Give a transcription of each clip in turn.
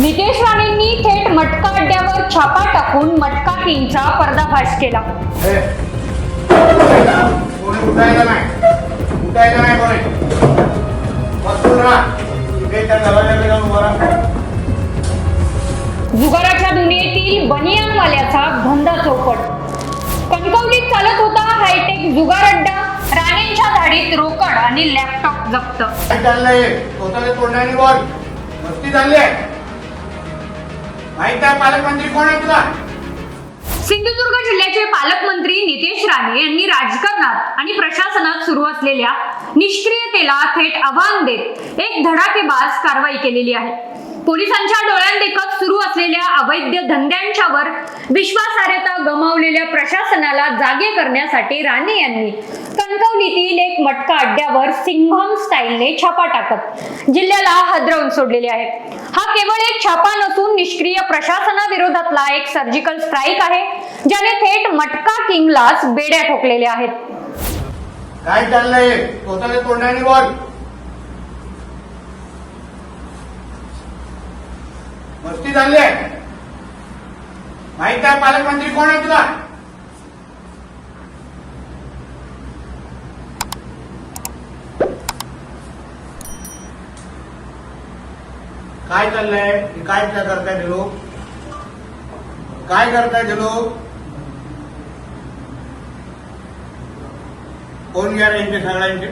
नितेश राणेंनी थेट मटका अड्ड्यावर छापा टाकून मटका किंगचा पर्दाफाश केला. जुगाराच्या दुनियेतील बनियानवाल्याचा धंदा चौपट. कणकवलीत चालत होता हायटेक जुगार अड्डा. राणेंच्या धाडीत रोकड आणि लॅपटॉप जप्त. तोंडाने बोल. मस्ती आहे. माहीत आहे पालकमंत्री कोण आहे तुला? सिंधुदुर्ग जिल्ह्याचे पालकमंत्री नितेश राणे यांनी राजकारणात आणि प्रशासनात सुरू असलेल्या निष्क्रियतेला थेट आव्हान देत एक धडाकेबाज कारवाई केलेली आहे. पोलिसांच्या डोळ्यांदेखत सुरू असलेल्या अवैध धंद्यांच्यावर विश्वासार्हता गमावलेल्या प्रशासनाला जागे करण्यासाठी राणे यांनी कणकवलीतील एक मटका अड्ड्यावर सिंघम स्टाईलने छापा टाकत जिल्ह्याला हादरवून सोडलेले आहे. हा केवळ एक छापा नसून निष्क्रिय प्रशासनाविरोधातला एक सर्जिकल स्ट्राईक आहे ज्याने थेट मटका किंगलाच बेड्या ठोकलेल्या आहेत. काय चाललंय? स्वतःच्या तोंडाने बोल. मस्ती झाली आहे. माहीत आहे पालकमंत्री कोण आहे तुला? काय चाललंय? काय काय करताय ते लोक? काय करताय ते लोक? फोन घ्या यांचे सगळ्यांचे.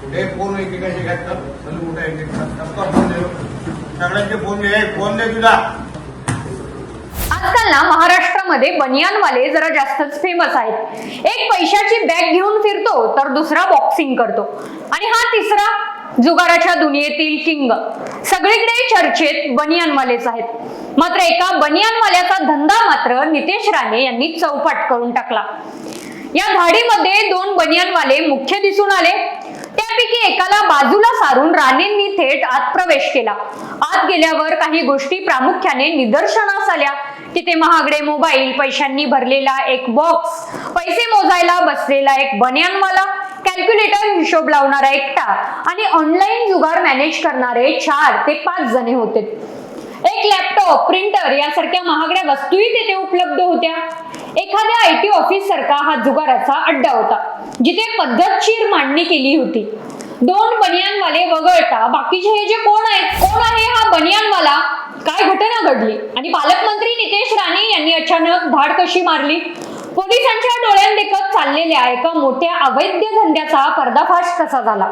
कुठे फोन एकेकाचे घातलं चल कुठे एकेका फोन सगळ्यांचे फोन दे फोन दे तुझा आजकाल ना महाराष्ट्रामध्ये बनियानवाले जरा जास्तच फेमस आहेत. एक पैशाची बॅग घेऊन फिरतो तर दुसरा बॉक्सिंग करतो. आणि हा तिसरा जुगाराच्या दुनियेतील किंग सगळीकडे चर्चेत बनियानवालेच आहेत. मात्र एका बनियानवाल्याचा धंदा मात्र नितेश राणे यांनी चौपाट करून टाकला. या धाडीमध्ये दोन बनियानवाले मुख्य दिसून आले. त्यापैकी एकाला बाजूला सारून राणेंनी थेट आत प्रवेश केला. आत गेल्यावर काही गोष्टी प्रामुख्याने निदर्शनास आल्या. तिथे महागडे मोबाईल पैशांनी भरलेला एक बॉक्स पैसे मोजायला बसलेला एक बनियानवाला कॅल्क्युलेटर हिशोब लावणारा एकटा आणि ऑनलाईन जुगार मॅनेज करणारे चार ते पाच जणे होते. एक लॅपटॉप प्रिंटर यासारख्या महागड्या वस्तूही तेथे उपलब्ध होत्या. एखाद्या आय टी ऑफिस सारखा हा जुगाराचा अड्डा होता जिथे पद्धतशीर मांडणी केली होती. दोन बनियानवाले वगळता बाकीचे हे जे कोण आहेत कोण आहे हा बनियानवाला? काय घटना घडली? आणि पालकमंत्री नितेश राणे यांनी अचानक धाड कशी मारली? पोलिसांच्या डोळ्यांदेखत चाललेल्या एका मोठ्या अवैध धंद्याचा पर्दाफाश कसा झाला?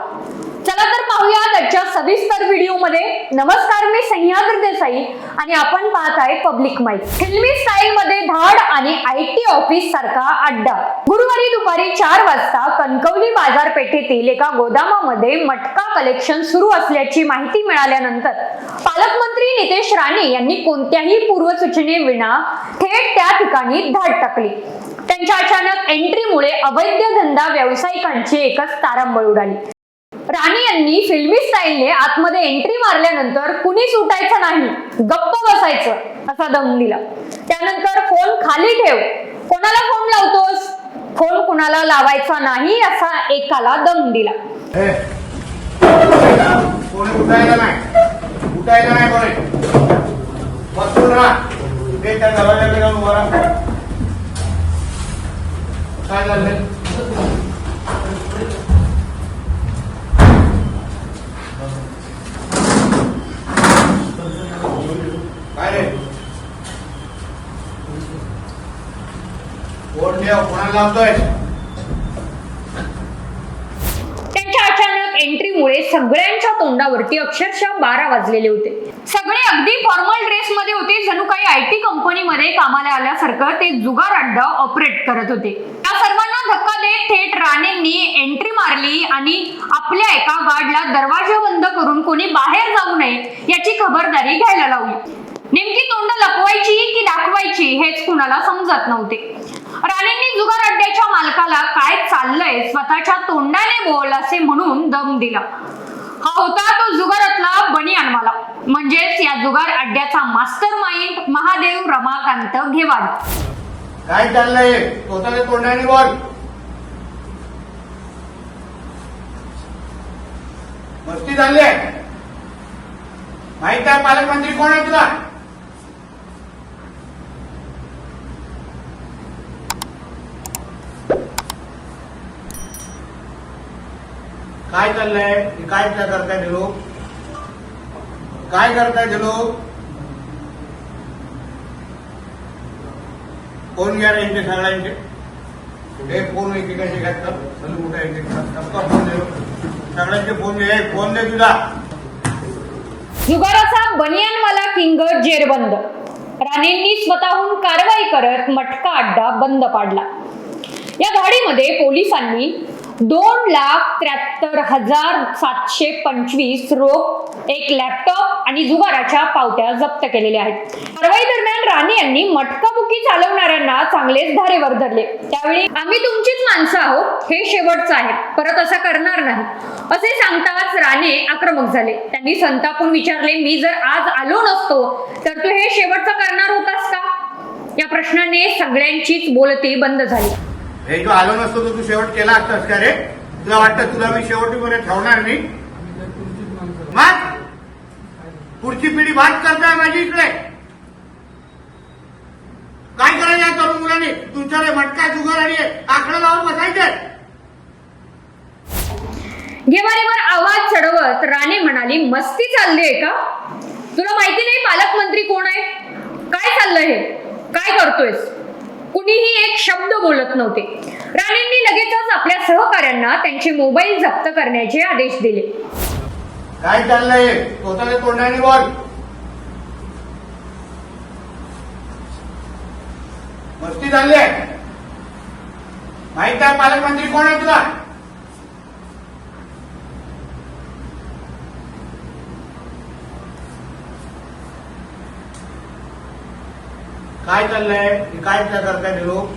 चला तर पाहूया त्याच्या सविस्तर व्हिडिओमध्ये. नमस्कार मी सह्याद्री देसाई आणि आपण पाहत आहे पब्लिक माईक फिल्मी स्टाईल मध्ये धाड आणि आय टी ऑफिस सारखा अड्डा. गुरुवारी दुपारी चार वाजता कणकवली बाजारपेठेतील एका गोदामामध्ये मटका कलेक्शन सुरू असल्याची माहिती मिळाल्यानंतर पालकमंत्री नितेश राणे यांनी कोणत्याही पूर्वसूचने विना थेट त्या ठिकाणी धाड टाकली. त्यांच्या अचानक एंट्रीमुळे अवैध धंदा व्यावसायिकांची एकच तारांबळ उडाली. राणी यांनी फिल्मी स्टाईलने आतमध्ये एंट्री मारल्यानंतर कुणी सुटायचं नाही. गप्प बसायचं असा दम दिला. त्यानंतर फोन खाली ठेव. कोणाला फोन लावतोस? फोन कुणाला लावायचा नाही असा एकाला दम दिला. ए, कोणाला लावतोय? त्यांच्या अचानक एंट्रीमुळे सगळ्यांच्या तोंडावरती अक्षरशः बारा वाजलेले होते. सगळे अगदी फॉर्मल ड्रेस मध्ये होते जणू काही आय टी कंपनीमध्ये कामाला आल्यासारखं ते जुगार अड्डा ऑपरेट करत होते. त्या सर्वांना धक्का देत थेट राणेंनी एंट्री मारली आणि आपल्या एका गार्डला दरवाजा बंद करून कोणी बाहेर जाऊ नये याची खबरदारी घ्यायला लावली. नेमकी तोंड लपवायची की दाखवायची हेच कुणाला समजत नव्हते. राणेंनी जुगार अड्ड्याच्या मालकाला काय चाललंय स्वतःच्या तोंडाने बोल असे म्हणून दम दिला. हा होता तो जुगारातला बनियानवाला म्हणजेच या जुगार अड्ड्याचा मास्टर माइंड महादेव रमाकांत घेवाड काय चाललंय? स्वतःच्या तोंडाने बोल. मस्ती चालली आहे. माहीत आहे पालकमंत्री कोण आहे तुला? काय चाललंय? काय काय करताय ते लोक? काय करताय ते लोक? फोन घ्या यांचे सगळ्यांचे कुठे फोन एकेकाशी घातलं सलू कुठे एक फोन दे. सगळ्यांचे फोन दे. फोन दे तुझा. जुगाराचा बनियानवाला किंग जेरबंद. राणेंनी स्वतःहून कारवाई करत मटका अड्डा बंद पाडला. या गाडीमध्ये पोलिसांनी दोन लाख त्र्याहत्तर हजार सातशे पंचवीस रोख एक लॅपटॉप आणि जुगाराच्या पावत्या जप्त केलेल्या आहेत. कारवाई दरम्यान राणे यांनी मटकाबुकी चालवणाऱ्यांना चांगलेच धारेवर धरले. त्यावेळी आम्ही तुमचीच माणसं आहोत हे शेवटचं आहे. परत असं करणार नाही. असे सांगताच राणे आक्रमक झाले. त्यांनी संतापून विचारले मी जर आज आलो नसतो तर तू हे शेवटचं करणार होतास का? या प्रश्नाने सगळ्यांचीच बोलती बंद झाली. हे जो आलो नसतो तर तू शेवट केला असतास का रे? तुला वाटतं तुला मी शेवटीपर्यंत ठेवणार नाही? मग? पुढची पिढी भात करताय माझी इकडे. काय करायचं या तरुण मुलांनी? तुमच्याकडे मटका जुगार आणि आकडा लावून बसायचे. घेवारीवर आवाज चढवत राणे म्हणाली मस्ती चालली आहे का? तुला माहिती नाही पालकमंत्री कोण आहे? काय चाललंय हे? काय करतोयस? कुणीही एक शब्द बोलत नव्हते. राणेंनी लगेचच आपल्या सहकाऱ्यांना त्यांचे मोबाईल जप्त करण्याचे आदेश दिले. काय चाललंय? स्वतःच्या तोंडाने बोल. मस्ती झाली आहे. माहीत आहे पालकमंत्री कोण आहे तुला? काय चाललंय? हे काय करताय ते लोक?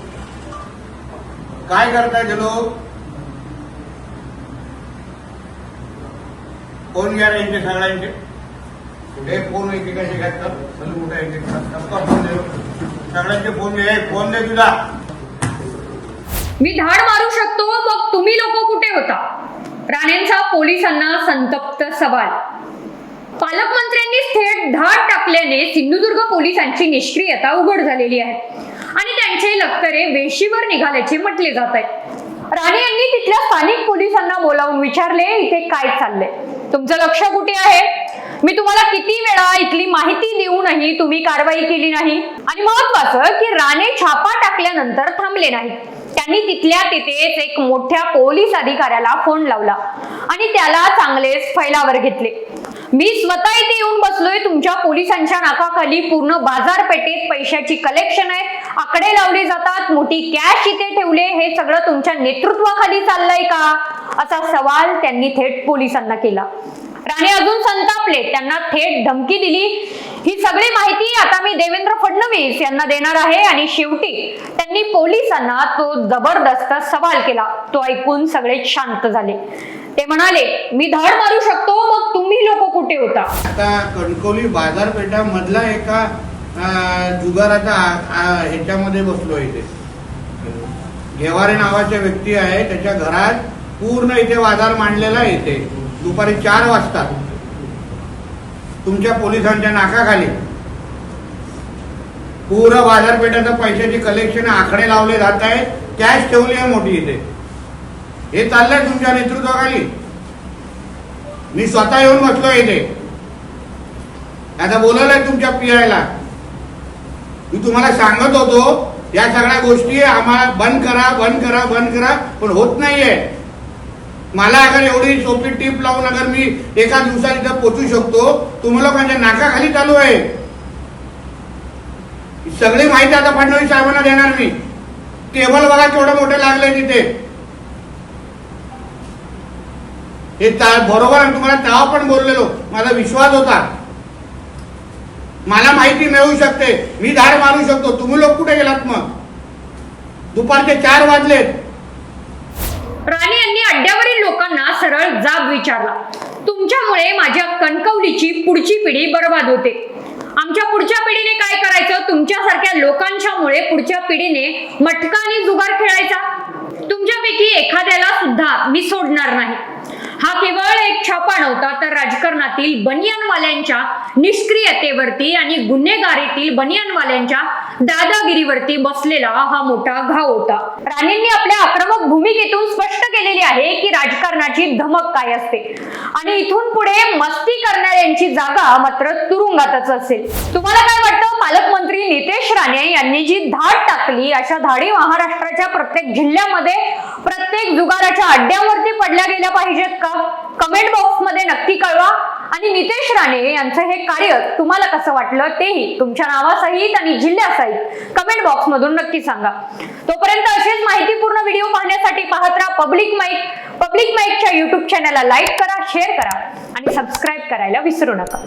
काय करताय ते लोक? फोन घ्या ना यांचे सगळ्यांचे कुठे फोन एकेकाचे घातलं सलू कुठे एक फोन दे. सगळ्यांचे फोन दे. फोन दे तुझा. मी धाड मारू शकतो मग तुम्ही लोक कुठे होता? राणेंचा पोलिसांना संतप्त सवाल. पालकमंत्र्यांनी थेट धाड टाकल्याने सिंधुदुर्ग पोलिसांची निष्क्रियता उघड झालेली आहे. आणि त्यांचे लक्तरे वेशीवर निघाल्याचे म्हटले जात आहे. राणे यांनी तिथल्या स्थानिक पोलिसांना बोलावून विचारले इथे काय चाललंय? तुमचं लक्ष कुठे आहे? मी तुम्हाला किती वेळा इथली माहिती देऊनही तुम्ही कारवाई केली नाही. आणि महत्वाचं की राणे छापा टाकल्यानंतर थांबले नाही त्यांनी तिथल्या तिथेच एक मोठ्या पोलीस अधिकाऱ्याला फोन लावला आणि त्याला चांगलेच फैलावर घेतले. मी स्वतः इथे येऊन बसलोय तुमच्या पोलिसांच्या नाकाखाली पूर्ण बाजारपेठेत पैशाची कलेक्शन आहे. आकडे लावले जातात मोठी कॅश इथे ठेवले. हे सगळं तुमच्या नेतृत्वाखाली चाललंय का? असा सवाल त्यांनी थेट पोलिसांना केला. राणे अजून संतापले. त्यांना थेट धमकी दिली. ही सगळी माहिती आता मी देवेंद्र फडणवीस यांना देणार आहे आणि शेवटी त्यांनी पोलिसांना तो जबरदस्त सवाल केला. तो ऐकून सगळे शांत झाले. ते म्हणाले मी धड मारू शकतो मग तुम्ही लोक कुठे होता? आता कणकवली बाजारपेठा मधला एका जुगाराचा ह्याच्यामध्ये बसलो इथे. घेवारे नावाच्या व्यक्ती आहे. त्याच्या घरात पूर्ण इथे बाजार मांडलेला आहे इथे. दुपारी चार वाजता तुमच्या पोलिसांच्या नाकाखाली पूर्ण बाजारपेठाचं पैशाची कलेक्शन आकडे लावले जात आहेत कॅश ठेवली आहे मोठी इथे. हे चाललंय तुमच्या नेतृत्वाखाली. मी स्वतः येऊन बसलो इथे. आता बोलवलंय तुमच्या पीआयला. मी तुम्हाला सांगत होतो या सगळ्या गोष्टी आम्हाला बंद करा बंद करा बंद करा पण होत नाहीये. मला अगर एवढी सोपी टीप लावून अगर मी एका दिवसात इथं पोचू शकतो तुम्हाला माझ्या नाकाखाली चालू आहे. सगळी माहिती आता फडणवीस साहेबांना देणार मी. टेबल बघा केवढं मोठे लागले तिथे. हे ता- बरोबर आणि तुम्हाला तेव्हा पण बोललेलो. माझा विश्वास होता. मला माहिती मिळू शकते. मी धाड मारू शकतो. तुम्ही लोक कुठे गेलात मग? दुपारचे चार वाजलेत. राणे यांनी अड्ड्यावरील लोकांना सरळ जाब विचारला. तुमच्यामुळे माझ्या कणकवलीची पुढची पिढी बर्बाद होते. आमच्या पुढच्या पिढीने काय करायचं? तुमच्यासारख्या लोकांच्यामुळे पुढच्या पिढीने मटका आणि जुगार खेळायचा? तुमच्यापैकी एखाद्याला सुद्धा मी सोडणार नाही. हा केवळ एक छापा नव्हता तर राजकारणातील बनियानवाल्यांच्या निष्क्रियतेवरती आणि गुन्हेगारीतील बनियानवाल्यांच्या दादागिरीवरती बसलेला हा मोठा घाव होता. राणेंनी आपल्या आक्रमक भूमिकेतून स्पष्ट केलेली आहे की राजकारणाची धमक काय असते. आणि इथून पुढे मस्ती करणाऱ्यांची जागा मात्र तुरुंगातच असेल. तुम्हाला काय वाटतं? पालकमंत्री नितेश राणे यांनी जी धाड टाकली अशा धाडी महाराष्ट्राच्या प्रत्येक जिल्ह्यामध्ये प्रत्येक जुगाराच्या अड्ड्यावरती पडल्या गेल्या पाहिजेत का? कमेंट बॉक्समध्ये नक्की कळवा. आणि नितेश राणे यांचं हे कार्य तुम्हाला कसं वाटलं तेही तुमच्या नावासहित आणि जिल्ह्यासहित कमेंट बॉक्स मधून नक्की सांगा. तोपर्यंत असेच माहितीपूर्ण व्हिडिओ पाहण्यासाठी पाहत राहा पब्लिक माईक. पब्लिक माईकच्या युट्यूब चॅनलला लाईक करा शेअर करा आणि सबस्क्राईब करायला विसरू नका.